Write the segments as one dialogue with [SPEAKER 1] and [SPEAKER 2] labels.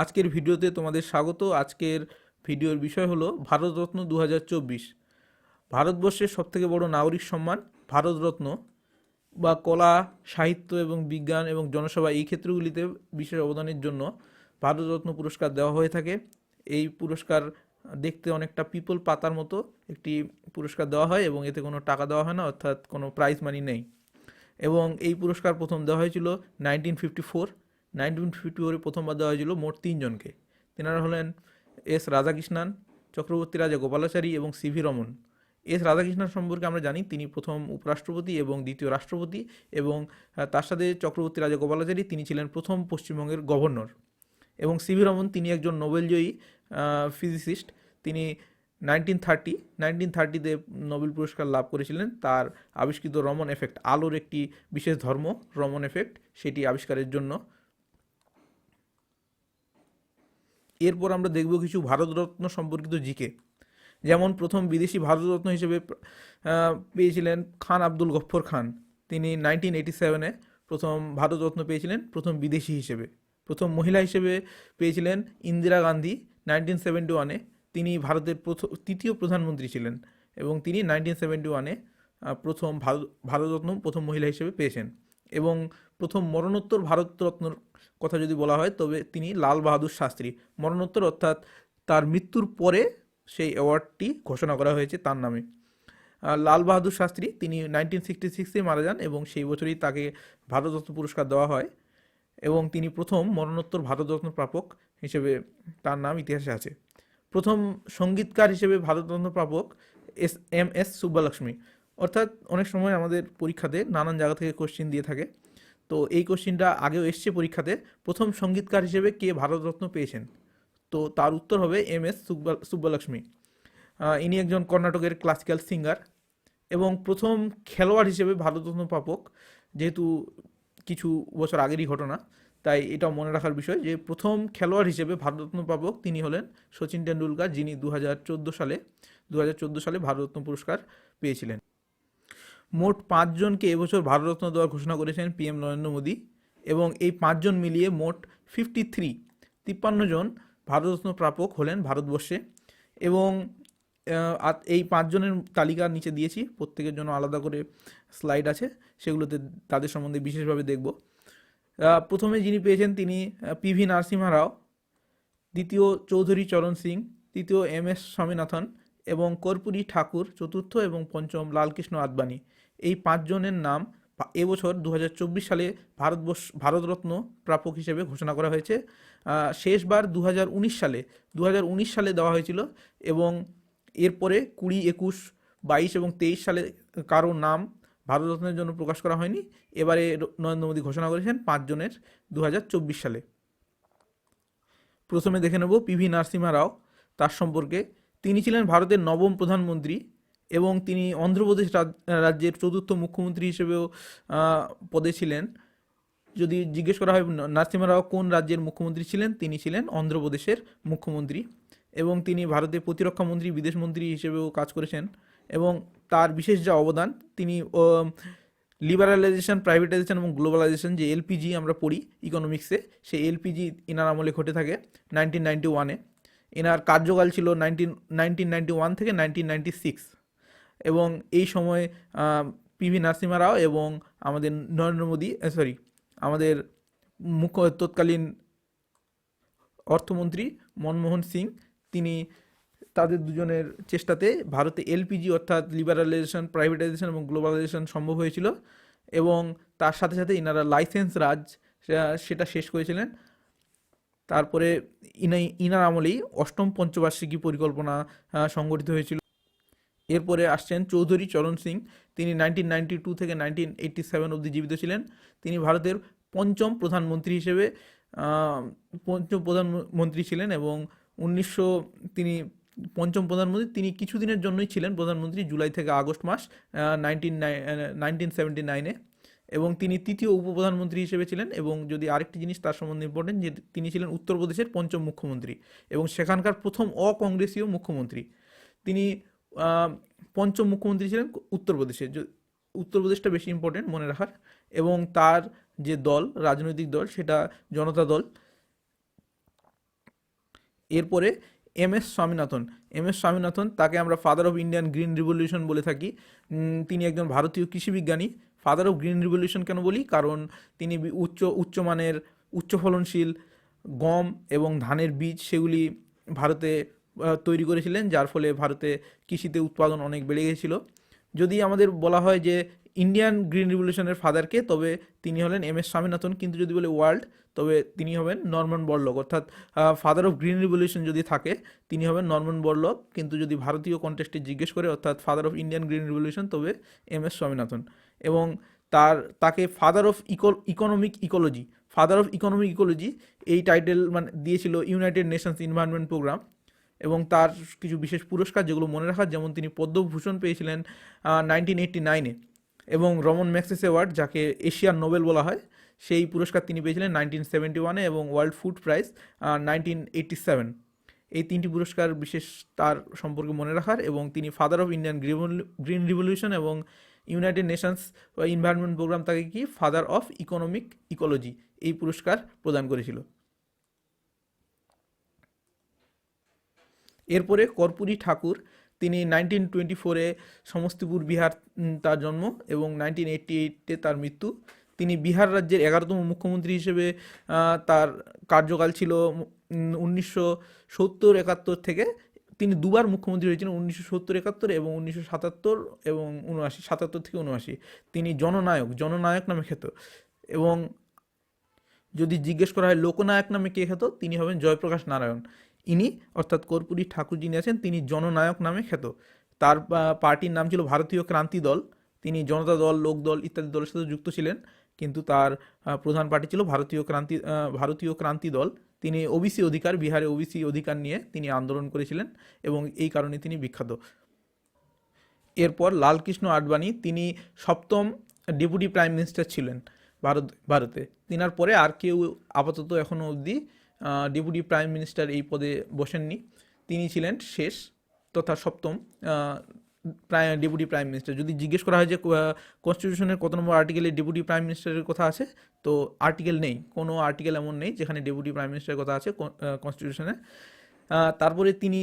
[SPEAKER 1] আজকের ভিডিওতে তোমাদের স্বাগত। আজকের ভিডিওর বিষয় হলো ভারতরত্ন দু হাজার চব্বিশ। ভারতবর্ষের সবথেকে বড় নাগরিক সম্মান ভারতরত্ন বা কলা, সাহিত্য এবং বিজ্ঞান এবং জনসভা এই ক্ষেত্রগুলিতে বিশেষ অবদানের জন্য ভারতরত্ন পুরস্কার দেওয়া হয়ে থাকে। এই পুরস্কার দেখতে অনেকটা পিপল পাতার মতো একটি পুরস্কার দেওয়া হয় এবং এতে কোনো টাকা দেওয়া হয় না, অর্থাৎ কোনো প্রাইজ মানি নেই। এবং এই পুরস্কার প্রথম দেওয়া হয়েছিল nineteen fifty four nineteen fifty ফোরে প্রথমবার দেওয়া হয়েছিল মোট তিনজনকে। তেনারা হলেন এস রাধাকৃষ্ণান চক্রবর্তী, রাজা গোপালাচারী এবং সিভি রমন। এস রাধাকৃষ্ণন সম্পর্কে আমরা জানি তিনি প্রথম উপরাষ্ট্রপতি এবং দ্বিতীয় রাষ্ট্রপতি এবং তার সাথে চক্রবর্তী, রাজা গোপালাচারী তিনি ছিলেন প্রথম পশ্চিমবঙ্গের গভর্নর এবং সিভি রমন তিনি একজন নোবেলজয়ী ফিজিসিস্ট। তিনি নাইনটিন থার্টি, নাইনটিন থার্টিতে নোবেল পুরস্কার লাভ করেছিলেন। তার আবিষ্কৃত রমন এফেক্ট, আলোর একটি বিশেষ ধর্ম রমন এফেক্ট, সেটি আবিষ্কারের জন্য এরপর আমরা দেখব কিছু ভারতরত্ন সম্পর্কিত জিকে। যেমন প্রথম বিদেশি ভারতরত্ন হিসেবে পেয়েছিলেন খান আব্দুল গফ্ফর খান। তিনি নাইনটিন এইটি সেভেনে প্রথম ভারতরত্ন পেয়েছিলেন, প্রথম বিদেশি হিসেবে। প্রথম মহিলা হিসেবে পেয়েছিলেন ইন্দিরা গান্ধী নাইনটিন সেভেন্টি ওয়ানে তিনি ভারতের প্রথম তৃতীয় প্রধানমন্ত্রী ছিলেন এবং তিনি নাইনটিন সেভেন্টি ওয়ানে প্রথম ভারত, ভারতরত্ন, প্রথম মহিলা হিসেবে পেয়েছেন। এবং প্রথম মরণোত্তর ভারতরত্নর কথা যদি বলা হয়, তবে তিনি লাল বাহাদুর শাস্ত্রী। মরণোত্তর অর্থাৎ তার মৃত্যুর পরে সেই অ্যাওয়ার্ডটি ঘোষণা করা হয়েছে তার নামে। লাল বাহাদুর শাস্ত্রী, তিনি নাইনটিন সিক্সটি সিক্সে মারা যান এবং সেই বছরই তাকে ভারতরত্ন পুরস্কার দেওয়া হয় এবং তিনি প্রথম মরণোত্তর ভারতরত্ন প্রাপক হিসেবে তার নাম ইতিহাসে আছে। প্রথম সঙ্গীতকার হিসেবে ভারতরত্ন প্রাপক এস এম এস সুব্বালক্ষ্মী। অর্থাৎ অনেক সময় আমাদের পরীক্ষাতে নানান জায়গা থেকে কোশ্চিন দিয়ে থাকে। তো এই কোশ্চিনটা আগেও এসছে পরীক্ষাতে, প্রথম সঙ্গীতকার হিসেবে কে ভারতরত্ন পেয়েছেন? তো তার উত্তর হবে এম এস সুব্বালক্ষ্মী। ইনি একজন কর্ণাটকের ক্লাসিক্যাল সিঙ্গার এবং প্রথম খেলোয়াড় হিসেবে ভারতরত্ন প্রাপক, যেহেতু কিছু বছর আগেরই ঘটনা, তাই এটা মনে রাখার বিষয় যে প্রথম খেলোয়াড় হিসেবে ভারতরত্ন প্রাপক তিনি হলেন সচিন টেন্ডুলকার যিনি দু হাজার চোদ্দ সালে দু হাজার চোদ্দ সালে ভারতরত্ন পুরস্কার পেয়েছিলেন। মোট পাঁচজনকে এবছর ভারতরত্ন দেওয়ার ঘোষণা করেছেন পিএম নরেন্দ্র মোদী এবং এই পাঁচজন মিলিয়ে মোট ফিফটি থ্রি তিপ্পান্ন জন ভারতরত্ন প্রাপক হলেন ভারতবর্ষে এবং এই পাঁচজনের তালিকা নিচে দিয়েছি, প্রত্যেকের জন্য আলাদা করে স্লাইড আছে, সেগুলোতে তাদের সম্বন্ধে বিশেষভাবে দেখব। প্রথমে যিনি পেয়েছেন তিনি পিভি নরসিমহা রাও, দ্বিতীয় চৌধুরী চরণ সিং, তৃতীয় এম এস স্বামীনাথন এবং কর্পূরী ঠাকুর, চতুর্থ এবং পঞ্চম লালকৃষ্ণ আদবানি। এই পাঁচজনের নাম এবছর দু হাজার চব্বিশ সালে ভারতবর্ষ ভারতরত্ন প্রাপক হিসেবে ঘোষণা করা হয়েছে। শেষবার দু হাজার উনিশ সালে দু হাজার উনিশ সালে দেওয়া হয়েছিল এবং এরপরে কুড়ি, একুশ, বাইশ এবং তেইশ সালে কারও নাম ভারতরত্নের জন্য প্রকাশ করা হয়নি। এবারে নরেন্দ্র মোদী ঘোষণা করেছেন পাঁচজনের দু হাজার চব্বিশ সালে। প্রথমে দেখে নেব পিভি নরসিমহা রাও। তার সম্পর্কে তিনি ছিলেন ভারতের নবম প্রধানমন্ত্রী। এবং তিনি অন্ধ্রপ্রদেশ রাজ্যের চতুর্থ মুখ্যমন্ত্রী হিসেবেও পদে ছিলেন। যদি জিজ্ঞেস করা হয় ন- নরসিমহা রাও কোন রাজ্যের মুখ্যমন্ত্রী ছিলেন? তিনি ছিলেন অন্ধ্রপ্রদেশের মুখ্যমন্ত্রী এবং তিনি ভারতের প্রতিরক্ষা মন্ত্রী, বিদেশ মন্ত্রী হিসেবেও কাজ করেছেন এবং তার বিশেষ যা অবদান, তিনি লিবারালাইজেশন প্রাইভেটাইজেশন এবং গ্লোবালাইজেশন যে এলপিজি আমরা পড়ি ইকোনমিক্সে সেই এলপিজি ইনার আমলে ঘটে থাকে নাইনটিন নাইনটি ওয়ানে এনার কার্যকাল ছিল নাইনটিন নাইনটিন নাইনটি ওয়ান থেকে নাইনটিন নাইনটি সিক্স এবং এই সময় পিভি নরসিমহা রাও এবং আমাদের নরেন্দ্র মোদী সরি আমাদের মুখ্য তৎকালীন অর্থমন্ত্রী মনমোহন সিং, তিনি তাদের দুজনের চেষ্টাতে ভারতে এলপিজি অর্থাৎ লিবারালাইজেশন, প্রাইভেটাইজেশন এবং গ্লোবালাইজেশন সম্ভব হয়েছিল এবং তার সাথে সাথে ইনারা লাইসেন্স রাজ সেটা শেষ করেছিলেন। তারপরে ইনাই, ইনার আমলেই অষ্টম পঞ্চবার্ষিকী পরিকল্পনা সংগঠিত হয়েছিল। এরপরে আসছেন চৌধুরী চরণ সিং। তিনি নাইনটিন নাইনটি টু থেকে নাইনটিন এইটটি সেভেন অবধি জীবিত ছিলেন। তিনি ভারতের পঞ্চম প্রধানমন্ত্রী হিসেবে পঞ্চম প্রধানমন্ত্রী ছিলেন এবং উনিশশো, তিনি পঞ্চম প্রধানমন্ত্রী, তিনি কিছুদিনের জন্যই ছিলেন প্রধানমন্ত্রী জুলাই থেকে আগস্ট মাস নাইনটিন নাইনটিন সেভেন্টি নাইনে এবং তিনি তৃতীয় উপপ্রধানমন্ত্রী হিসেবে ছিলেন এবং যদি আরেকটি জিনিস তার সম্বন্ধে ইম্পর্টেন্ট যে তিনি ছিলেন উত্তরপ্রদেশের পঞ্চম মুখ্যমন্ত্রী এবং সেখানকার প্রথম অকংগ্রেসীয় মুখ্যমন্ত্রী। তিনি পঞ্চম মুখ্যমন্ত্রী ছিলেন উত্তরপ্রদেশের উত্তরপ্রদেশটা বেশি ইম্পর্টেন্ট মনে রাখার। এবং তার যে দল, রাজনৈতিক দল, সেটা জনতা দল। এরপরে M S Swaminathan. M S Swaminathan, তাকে আমরা father of Indian green revolution বলে থাকি। তিনি একজন ভারতীয় কৃষিবিজ্ঞানী ফাদার অফ গ্রিন রিভলিউশন কেন বলি? কারণ তিনি উচ্চ, উচ্চমানের উচ্চ ফলনশীল গম এবং ধানের বীজ, সেগুলি ভারতে তৈরি করেছিলেন, যার ফলে ভারতে কৃষিতে উৎপাদন অনেক বেড়ে গেছিল। যদি আমাদের বলা হয় যে ইন্ডিয়ান গ্রিন রিভলিউশনের ফাদারকে তবে তিনি হলেন এম এস স্বামীনাথন। কিন্তু যদি বলে ওয়ার্ল্ড, তবে তিনি হবেন নরমান বড়লক। অর্থাৎ ফাদার অফ গ্রিন রিভলিউশন যদি থাকে, তিনি হবেন নরমান বড়লক। কিন্তু যদি ভারতীয় কন্টেক্সটে জিজ্ঞেস করে, অর্থাৎ father of Indian green revolution তবে এম এস স্বামীনাথন। এবং তার, তাকে father of economic ecology father of economic ecology এই টাইটেল মানে দিয়েছিল ইউনাইটেড নেশনস এনভায়রনমেন্ট প্রোগ্রাম এবং তার কিছু বিশেষ পুরস্কার যেগুলো মনে রাখার, যেমন তিনি পদ্মভূষণ পেয়েছিলেন নাইনটিন এইটটি নাইনে এবং রমন ম্যাক্সিস অ্যাওয়ার্ড, যাকে এশিয়ার নোবেল বলা হয়, সেই পুরস্কার তিনি পেয়েছিলেন নাইনটিন সেভেন্টি ওয়ানে এবং world food prize nineteen eighty seven এই তিনটি পুরস্কার বিশেষ তার সম্পর্কে মনে রাখার এবং তিনি father of Indian green revolution এবং ইউনাইটেড নেশনস এনভায়রনমেন্ট প্রোগ্রাম তাকে কি? ফাদার অফ ইকোনমিক ইকোলজি এই পুরস্কার প্রদান করেছিল। এরপরে কর্পূরী ঠাকুর, তিনি নাইনটিন টোয়েন্টি ফোরে সমস্তিপুর বিহার তার জন্ম এবং নাইনটিন এইটটি এইটে তার মৃত্যু। তিনি বিহার রাজ্যের এগারোতম মুখ্যমন্ত্রী হিসেবে তার কার্যকাল ছিল উনিশশো সত্তর একাত্তর থেকে তিনি দুবার মুখ্যমন্ত্রী হয়েছিলেন, উনিশশো সত্তর একাত্তর এবং উনিশশো সাতাত্তর এবং উনআশি, সাতাত্তর থেকে উনআশি। তিনি জননায়ক জননায়ক নামে খ্যাত এবং যদি জিজ্ঞেস করা হয় লোকনায়ক নামে কে খ্যাত, তিনি হবেন জয়প্রকাশ নারায়ণ। ইনি, অর্থাৎ কর্পূরী ঠাকুর যিনি আছেন, তিনি জননায়ক নামে খ্যাত। তার পার্টির নাম ছিল ভারতীয় ক্রান্তি দল। তিনি জনতা দল, লোক দল ইত্যাদি দলের সাথে যুক্ত ছিলেন। কিন্তু তার প্রধান পার্টি ছিল ভারতীয় ক্রান্তি ভারতীয় ক্রান্তি দল। তিনি ওবিসি অধিকার, বিহারে ওবিসি অধিকার নিয়ে তিনি আন্দোলন করেছিলেন এবং এই কারণে তিনি বিখ্যাত। এরপর লালকৃষ্ণ আডবাণী, তিনি সপ্তম ডেপুটি প্রাইম মিনিস্টার ছিলেন ভারত, ভারতে। তিনার পরে আর কেউ আপাতত এখনও অবধি ডেপুটি প্রাইম মিনিস্টার এই পদে বসেননি। তিনি ছিলেন শেষ তথা সপ্তম প্রায় ডেপুটি প্রাইম মিনিস্টার যদি জিজ্ঞেস করা হয় যে কনস্টিটিউশনের কত নম্বর আর্টিকেলে ডেপুটি প্রাইম মিনিস্টারের কথা আছে, তো আর্টিকেল নেই, কোনো আর্টিকেল এমন নেই যেখানে ডেপুটি প্রাইম মিনিস্টারের কথা আছে কনস্টিটিউশনে তারপরে তিনি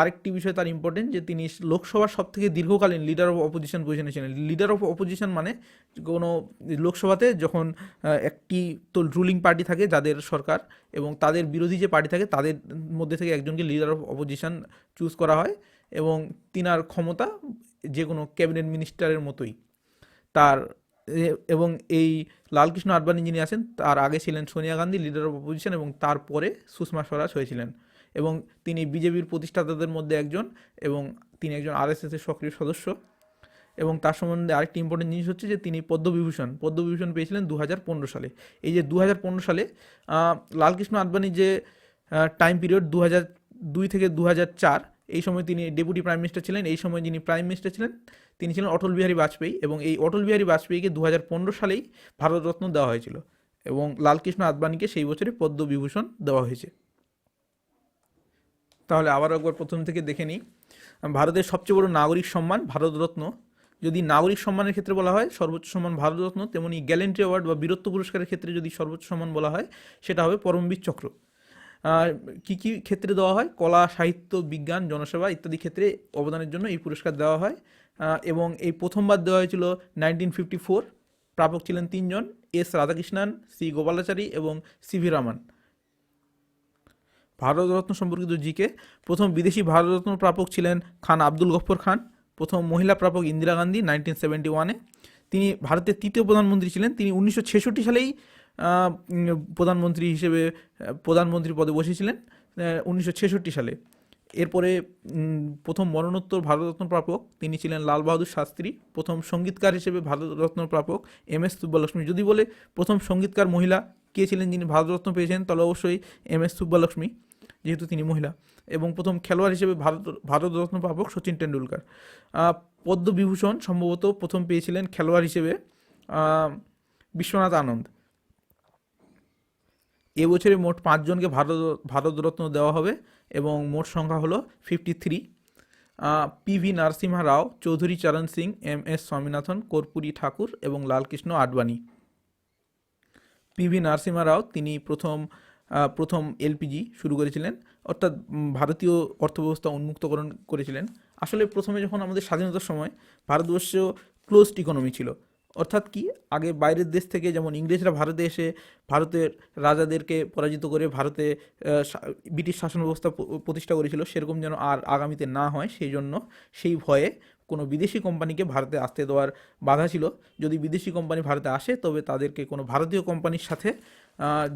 [SPEAKER 1] আরেকটি বিষয় তার ইম্পর্টেন্ট যে তিনি লোকসভার সব থেকে দীর্ঘকালীন লিডার অফ অপোজিশন পজিশনে ছিলেন। লিডার অফ অপোজিশন মানে কোনো লোকসভাতে যখন একটি তো রুলিং পার্টি থাকে যাদের সরকার এবং তাদের বিরোধী যে পার্টি থাকে তাদের মধ্যে থেকে একজনকে লিডার অফ অপোজিশন চুজ করা হয় এবং তিনার ক্ষমতা যে কোনো ক্যাবিনেট মিনিস্টারের মতোই। তার এবং এই লালকৃষ্ণ আডবাণী যিনি আছেন, তার আগে ছিলেন Sonia Gandhi leader of opposition এবং তারপরে সুষমা স্বরাজ হয়েছিলেন। এবং তিনি বিজেপির প্রতিষ্ঠাতাদের মধ্যে একজন এবং তিনি একজন আরএসএসের সক্রিয় সদস্য। এবং তার সম্বন্ধে আরেকটি ইম্পর্টেন্ট জিনিস হচ্ছে যে, তিনি পদ্মবিভূষণ। পদ্মবিভূষণ পেয়েছিলেন দু হাজার পনেরো সালে। এই যে দু হাজার পনেরো সালে লালকৃষ্ণ আডবাণী যে টাইম পিরিয়ড দু দুই থেকে দু এই সময় তিনি ডেপুটি প্রাইম মিনিস্টার ছিলেন। এই সময় যিনি প্রাইম মিনিস্টার ছিলেন, তিনি ছিলেন অটল বিহারী বাজপেয়ী। এবং এই অটল বিহারী বাজপেয়ীকে দু হাজার পনেরো সালেই ভারতরত্ন দেওয়া হয়েছিল। এবং লালকৃষ্ণ আদবানিকে সেই বছরে পদ্মবিভূষণ দেওয়া হয়েছে। তাহলে আবার একবার প্রথম থেকে দেখে নিই। ভারতের সবচেয়ে বড় নাগরিক সম্মান ভারতরত্ন। যদি নাগরিক সম্মানের ক্ষেত্রে বলা হয়, সর্বোচ্চ সম্মান ভারতরত্ন, তেমনি গ্যালেন্ট্রি অ্যাওয়ার্ড বা বীরত্ব পুরস্কারের ক্ষেত্রে যদি সর্বোচ্চ সম্মান বলা হয়, সেটা হবে পরমবীর চক্র। আর কী কী ক্ষেত্রে দেওয়া হয়? কলা, সাহিত্য, বিজ্ঞান, জনসেবা ইত্যাদি ক্ষেত্রে অবদানের জন্য এই পুরস্কার দেওয়া হয়। এবং এই প্রথমবার দেওয়া হয়েছিল নাইনটিন ফিফটি ফোর। প্রাপক ছিলেন তিনজন, এস রাধাকৃষ্ণান, সি গোপালাচারী এবং সি ভি রামান। ভারতরত্ন সম্পর্কিত জিকে, প্রথম বিদেশি ভারতরত্ন প্রাপক ছিলেন খান আব্দুল গফর খান, প্রথম মহিলা প্রাপক ইন্দিরা গান্ধী নাইনটিন সেভেন্টি ওয়ানে তিনি ভারতের তৃতীয় প্রধানমন্ত্রী ছিলেন, তিনি উনিশশো ছেষট্টি সালেই প্রধানমন্ত্রী হিসেবে প্রধানমন্ত্রী পদে বসেছিলেন উনিশশো ছেষট্টি সালে। এরপরে প্রথম মরণোত্তর ভারতরত্ন প্রাপক তিনি ছিলেন লাল বাহাদুর শাস্ত্রী, প্রথম সঙ্গীতকার হিসেবে ভারতরত্ন প্রাপক এম এস সুব্বালক্ষ্মী যদি বলে প্রথম সঙ্গীতকার মহিলা কে ছিলেন যিনি ভারতরত্ন পেয়েছেন, তাহলে অবশ্যই এম এস সুব্বালক্ষ্মী, যেহেতু তিনি মহিলা। এবং প্রথম খেলোয়াড় হিসেবে ভারত ভারতরত্ন প্রাপক সচিন টেন্ডুলকার পদ্মবিভূষণ সম্ভবত প্রথম পেয়েছিলেন খেলোয়াড় হিসেবে বিশ্বনাথ আনন্দ। এবছরে মোট পাঁচজনকে ভারত ভারতরত্ন দেওয়া হবে এবং মোট সংখ্যা হলো fifty three P V Narasimha Rao, Chaudhary Charan Singh, M S Swaminathan, Karpoori Thakur এবং লালকৃষ্ণ আডবাণী। পি ভি নরসিমহা রাও তিনি প্রথম প্রথম এলপিজি শুরু করেছিলেন, অর্থাৎ ভারতীয় অর্থব্যবস্থা উন্মুক্তকরণ করেছিলেন। আসলে প্রথমে যখন আমাদের স্বাধীনতার সময় ভারতবর্ষ ক্লোজড ইকোনমি ছিল, অর্থাৎ কি, আগে বাইরের দেশ থেকে যেমন ইংরেজরা ভারতে এসে ভারতের রাজাদেরকে পরাজিত করে ভারতে ব্রিটিশ শাসন ব্যবস্থা প্রতিষ্ঠা করেছিল, সেরকম যেন আর আগামীতে না হয়, সেই জন্য সেই ভয়ে কোনো বিদেশি কোম্পানিকে ভারতে আসতে দেওয়ার বাধা ছিল। যদি বিদেশি কোম্পানি ভারতে আসে, তবে তাদেরকে কোনো ভারতীয় কোম্পানির সাথে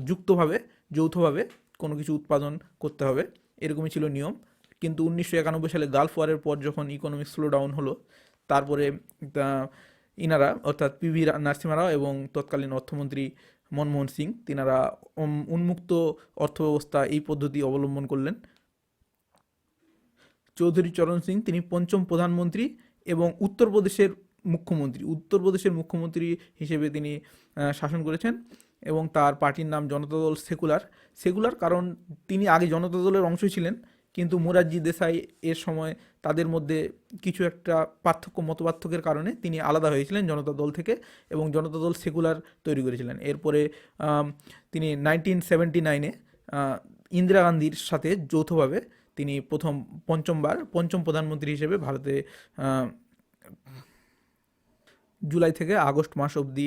[SPEAKER 1] যুক্তভাবে, যৌথভাবে কোনো কিছু উৎপাদন করতে হবে। এরকমই ছিল নিয়ম। কিন্তু উনিশশো একানব্বই সালে গালফ ওয়ারের পর যখন ইকোনমিক স্লো ডাউন হলো, তারপরে ইনারা, অর্থাৎ পিভি নরসিমহা রাও এবং তৎকালীন অর্থমন্ত্রী মনমোহন সিং, তিনারা উন্মুক্ত অর্থব্যবস্থা এই পদ্ধতি অবলম্বন করলেন। চৌধুরী চরণ সিং, তিনি পঞ্চম প্রধানমন্ত্রী এবং উত্তরপ্রদেশের মুখ্যমন্ত্রী। উত্তরপ্রদেশের মুখ্যমন্ত্রী হিসেবে তিনি শাসন করেছেন এবং তার পার্টির নাম জনতা দল সেকুলার। সেকুলার কারণ তিনি আগে জনতা দলের অংশ ছিলেন, কিন্তু মোরারজি দেশাই এর সময় তাদের মধ্যে কিছু একটা পার্থক্য, মতপার্থক্যের কারণে তিনি আলাদা হয়েছিলেন জনতা দল থেকে এবং জনতা দল সেকুলার তৈরি করেছিলেন। এরপরে তিনি নাইনটিন সেভেন্টি নাইনে ইন্দিরা গান্ধীর সাথে যৌথভাবে তিনি প্রথম, পঞ্চমবার, পঞ্চম প্রধানমন্ত্রী হিসেবে ভারতে জুলাই থেকে আগস্ট মাস অবধি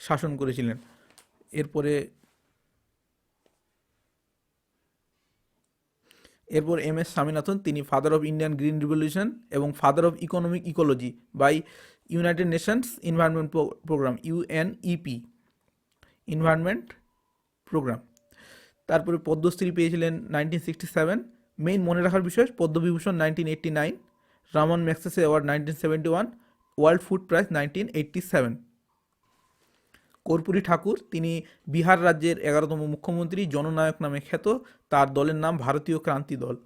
[SPEAKER 1] শাসন করেছিলেন। এরপরে, এরপর এম এস স্বামীনাথন, তিনি father of Indian green revolution এবং father of economic ecology by united nations environment programme UNEP environment programme তারপরে পদ্মশ্রী পেয়েছিলেন নাইনটিন সিক্সটি সেভেন মেইন মনে রাখার বিষয়, Padmavibhushan nineteen eighty nine Ramon Magsaysay award nineteen one world food prize nineteen eighty seven Karpoori Thakur, তিনি বিহার রাজ্যের এগারোতম মুখ্যমন্ত্রী, জননায়ক নামে খ্যাত, তার দলের নাম ভারতীয় ক্রান্তি দল।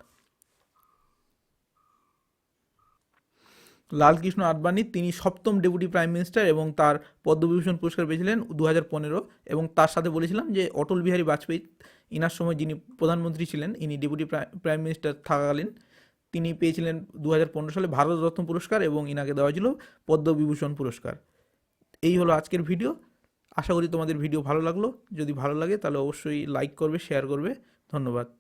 [SPEAKER 1] লালকৃষ্ণ আডবাণী, তিনি সপ্তম ডেপুটি প্রাইম মিনিস্টার এবং তার পদ্মবিভূষণ পুরস্কার পেয়েছিলেন দু হাজার পনেরো এবং তার সাথে বলেছিলাম যে অটল বিহারী বাজপেয়ী, ইনার সময় যিনি প্রধানমন্ত্রী ছিলেন, ইনি ডেপুটি প্রাইম মিনিস্টার থাকাকালীন, তিনি পেয়েছিলেন দু হাজার পনেরো সালে ভারতরত্ন পুরস্কার এবং ইনাকে দেওয়া হয়েছিল পদ্মবিভূষণ পুরস্কার। এই হলো আজকের ভিডিও। আশা করি তোমাদের ভিডিও ভালো লাগল। যদি ভালো লাগে তাহলে অবশ্যই লাইক করবে শেয়ার করবে। ধন্যবাদ।